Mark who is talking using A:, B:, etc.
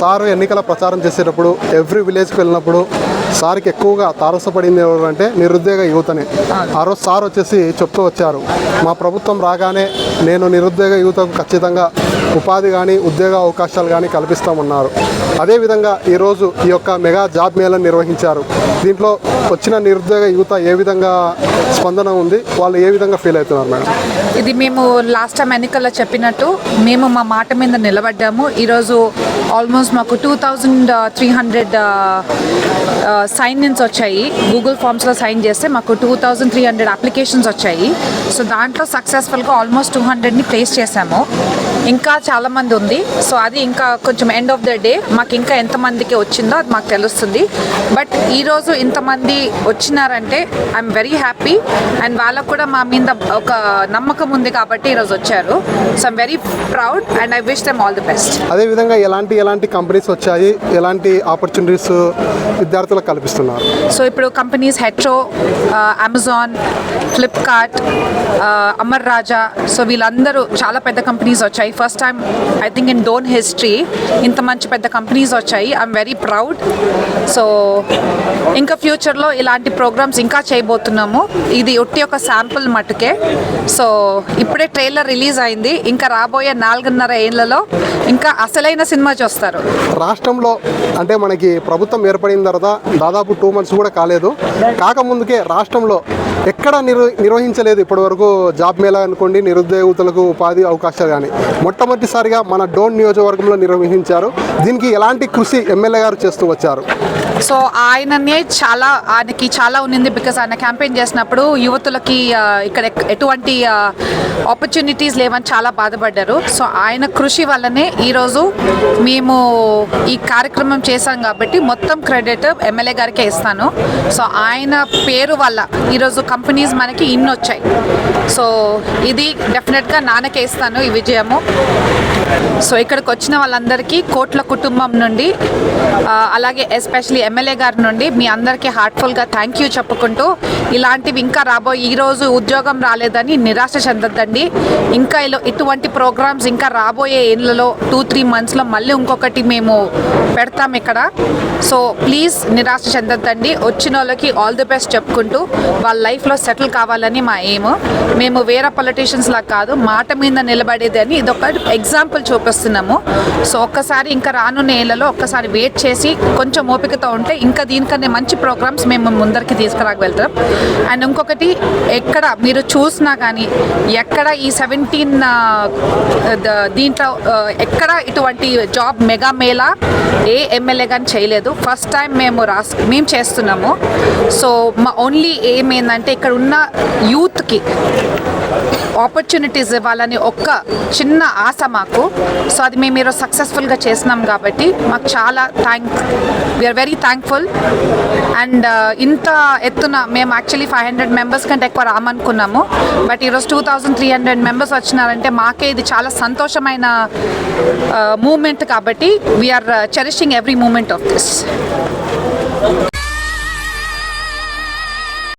A: Sir ఎన్నికల ప్రచారం చేసేటప్పుడు ఎవ్రీ విలేజ్కి వెళ్ళినప్పుడు సార్కి ఎక్కువగా తారసపడింది ఎవరంటే అంటే నిరుద్యోగ యువతనే. ఆ రోజు సార్ వచ్చేసి చెప్తూ వచ్చారు మా ప్రభుత్వం రాగానే నేను నిరుద్యోగ యువతకు ఖచ్చితంగా ఉపాధి కానీ ఉద్యోగ అవకాశాలు కానీ కల్పిస్తామన్నారు. అదేవిధంగా ఈరోజు ఈ యొక్క మెగా జాబ్ మేళను నిర్వహించారు. దీంట్లో వచ్చిన నిరుద్యోగ యువత ఏ విధంగా స్పందన ఉంది వాళ్ళు ఏ విధంగా ఫీల్ అవుతున్నారు మేడం?
B: ఇది మేము లాస్ట్ టైం ఎన్నికల్లో చెప్పినట్టు మేము మా మాట మీద నిలబడ్డాము. ఈరోజు ఆల్మోస్ట్ మాకు two thousand three hundred sign ins వచ్చాయి. గూగుల్ ఫామ్స్లో సైన్ చేస్తే మాకు two thousand three hundred applications వచ్చాయి. సో దాంట్లో సక్సెస్ఫుల్గా ఆల్మోస్ట్ టూ హండ్రెడ్ని ప్లేస్ చేశాము. ఇంకా చాలామంది ఉంది. సో అది ఇంకా కొంచెం ఎండ్ ఆఫ్ ద డే మాకు ఇంకా ఎంతమందికి వచ్చిందో అది మాకు తెలుస్తుంది. బట్ ఈరోజు ఇంతమంది వచ్చినారంటే ఐఎమ్ వెరీ హ్యాపీ అండ్ వాళ్ళకు కూడా మా మీద ఒక నమ్మకం ఉంది కాబట్టి ఈరోజు వచ్చారు. So I'm very proud and I wish them all the best
A: అదేవిధంగా ఎలాంటి ఎలాంటి కంపెనీస్ వచ్చాయి. ఎలాంటి ఆపర్చునిటీస్ విద్యార్థులకు కల్పిస్తున్నారు?
B: సో ఇప్పుడు companies Hetero Amazon Flipkart Amar Raja. So వీళ్ళందరూ చాలా పెద్ద కంపెనీస్ వచ్చాయి. First time I think in Dhone history ఇంత మంచి పెద్ద కంపెనీస్ వచ్చాయి. I'm very proud. సో ఇంకా ఫ్యూచర్లో ఇలాంటి ప్రోగ్రామ్స్ ఇంకా చేయబోతున్నాము. ఇది ఒట్టి ఒక శాంపుల్ మటుకే. సో ఇప్పుడే ట్రైలర్ రిలీజ్ అయింది. ఇంకా రాబోయే నాలుగున్నర ఏళ్ళలో ఇంకా అసలైన సినిమా చూస్తారు.
A: రాష్ట్రంలో అంటే మనకి ప్రభుత్వం ఏర్పడిన తర్వాత దాదాపు టూ మంత్స్ కూడా కాలేదు. కాకముందుకే రాష్ట్రంలో ఎక్కడ నిర్వ నిర్వహించలేదు ఇప్పటివరకు జాబ్ మేళా అనుకోండి నిరుద్యోగులకు ఉపాధి అవకాశాలు కానీ. మొట్టమొదటిసారిగా మన డోన్ నియోజకవర్గంలో నిర్వహించారు. దీనికి ఎలాంటి కృషి ఎమ్మెల్యే గారు చేస్తూ వచ్చారు?
B: సో ఆయననే చాలా ఆయనకి చాలా ఉన్నింది బికాస్ ఆయన క్యాంపెయిన్ చేసినప్పుడు యువతులకి ఇక్కడ ఎటువంటి ఆపర్చునిటీస్ లేవని చాలా బాధపడ్డారు. సో ఆయన కృషి వల్లనే ఈరోజు మేము ఈ కార్యక్రమం చేశాం కాబట్టి మొత్తం క్రెడిట్ ఎమ్మెల్యే గారికే ఇస్తాను. సో ఆయన పేరు వల్ల ఈరోజు కంపెనీస్ మనకి ఇన్ని వచ్చాయి. సో ఇది డెఫినెట్గా నాన్నకే ఇస్తాను ఈ విజయము. సో ఇక్కడికి వచ్చిన వాళ్ళందరికీ కోట్ల కుటుంబం నుండి అలాగే ఎస్పెషలీ ఎమ్మెల్యే గారి నుండి మీ అందరికీ హార్ట్ఫుల్గా థ్యాంక్ యూ చెప్పుకుంటూ ఇలాంటివి ఇంకా రాబోయే ఈరోజు ఉద్యోగం రాలేదని నిరాశ చెందద్దండి. ఇంకా ఇలా ఇటువంటి ప్రోగ్రామ్స్ ఇంకా రాబోయే ఏళ్ళలో టూ త్రీ మంత్స్లో మళ్ళీ ఇంకొకటి మేము పెడతాం ఇక్కడ. సో ప్లీజ్ నిరాశ చెందొద్దండి. వచ్చిన వాళ్ళకి ఆల్ ది బెస్ట్ చెప్పుకుంటూ వాళ్ళ లైఫ్లో సెటిల్ కావాలని మా ఎయిమ్ మేము వేరే పొలిటీషియన్స్ లా కాదు మాట మీద నిలబడేది అని ఇదొక ఎగ్జాంపుల్ చూపిస్తున్నాము. సో ఒక్కసారి ఇంకా రానున్న ఏళ్ళలో ఒక్కసారి వెయిట్ చేసి కొంచెం ఓపికతో ఉంటే ఇంకా దీనికన్నా మంచి ప్రోగ్రామ్స్ మేము ముందరికి తీసుకురాగలుగుతాం. వెళ్తాం అండ్ ఇంకొకటి ఎక్కడ మీరు చూసినా కానీ ఎక్కడ ఈ సెవెంటీన్ దీంట్లో ఎక్కడ ఇటువంటి జాబ్ మెగా మేళా ఏ ఎమ్మెల్యే కానీ చేయలేదు. ఫస్ట్ టైం మేము రాస్ మేము చేస్తున్నాము. సో మా ఓన్లీ ఏమైందంటే ఇక్కడ ఉన్న యూత్కి ఆపర్చునిటీస్ ఇవ్వాలని ఒక్క చిన్న ఆశ మాకు. సో అది మేము ఈరోజు సక్సెస్ఫుల్గా చేసినాం కాబట్టి మాకు చాలా thank we're very thankful and ఇంత ఎత్తున మేము యాక్చువల్లీ ఫైవ్ హండ్రెడ్ మెంబర్స్ కంటే ఎక్కువ రామనుకున్నాము. బట్ ఈరోజు two thousand three hundred members వచ్చినారంటే మాకే ఇది చాలా సంతోషమైన uh, మూమెంట్ కాబట్టి we're cherishing every moment of this